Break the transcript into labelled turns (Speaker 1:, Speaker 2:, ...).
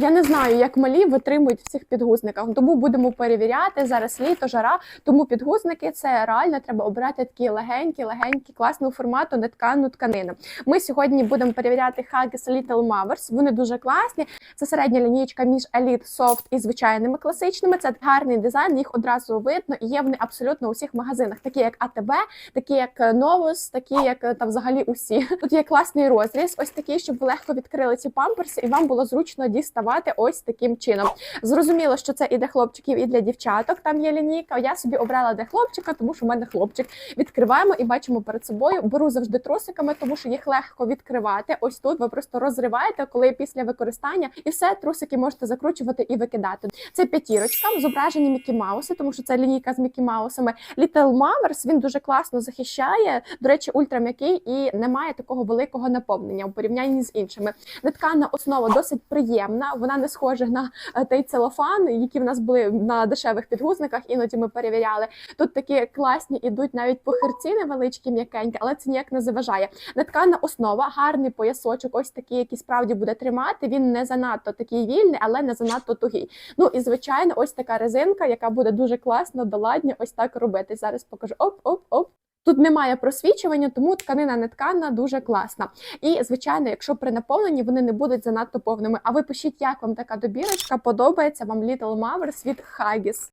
Speaker 1: Я не знаю, як малі витримують в цих підгузниках, тому будемо перевіряти. Зараз літо, жара, тому підгузники це реально треба обирати такі легенькі, легенькі, класного формату, неткану тканину. Ми сьогодні будемо перевіряти Haggis Little Mavers. Вони дуже класні. Це середня лінійка між Elite Soft і звичайними класичними. Це гарний дизайн, їх одразу видно і є вони абсолютно у всіх магазинах, такі як АТБ, такі як Novus, такі як е, та взагалі усі. Тут є класний розріз, ось такий, щоб ви легко відкрили ці памперси, і вам було зручно діставати ось таким чином. Зрозуміло, що це і для хлопчиків, і для дівчаток. Там є лінійка. Я собі обрала для хлопчика, тому що в мене хлопчик. Відкриваємо і бачимо перед собою. Беру завжди трусиками, тому що їх легко відкривати. Ось тут ви просто розриваєте, коли після використання, і все трусики можете закручувати і викидати. Це п'ятірочка, зображені Мікі Мауси, тому що це лінійка з Мікі Маусами. Little Mavers, він дуже класно захищає. До речі, ультрам'який і не має такого великого наповнення у порівнянні з іншими. Неткана основа досить приємна. Вона не схожа на е, той целофан, які в нас були на дешевих підгузниках. Іноді ми перевіряли. Тут такі класні ідуть навіть похирці невеличкі, м'якенькі, але це ніяк не заважає. Неткана основа, гарний поясочок, ось такий, який справді буде тримати. Він не занадто такий вільний, але не занадто тугий. Ну і звичайно, ось така резинка, яка буде дуже класно, доладня, ось так робити. Зараз покажу. Оп, оп, оп. Тут немає просвічування, тому тканина не ткана дуже класна. І звичайно, якщо при наповненні вони не будуть занадто повними. А ви пишіть, як вам така добірочка, подобається вам Little Mavers від Haggis.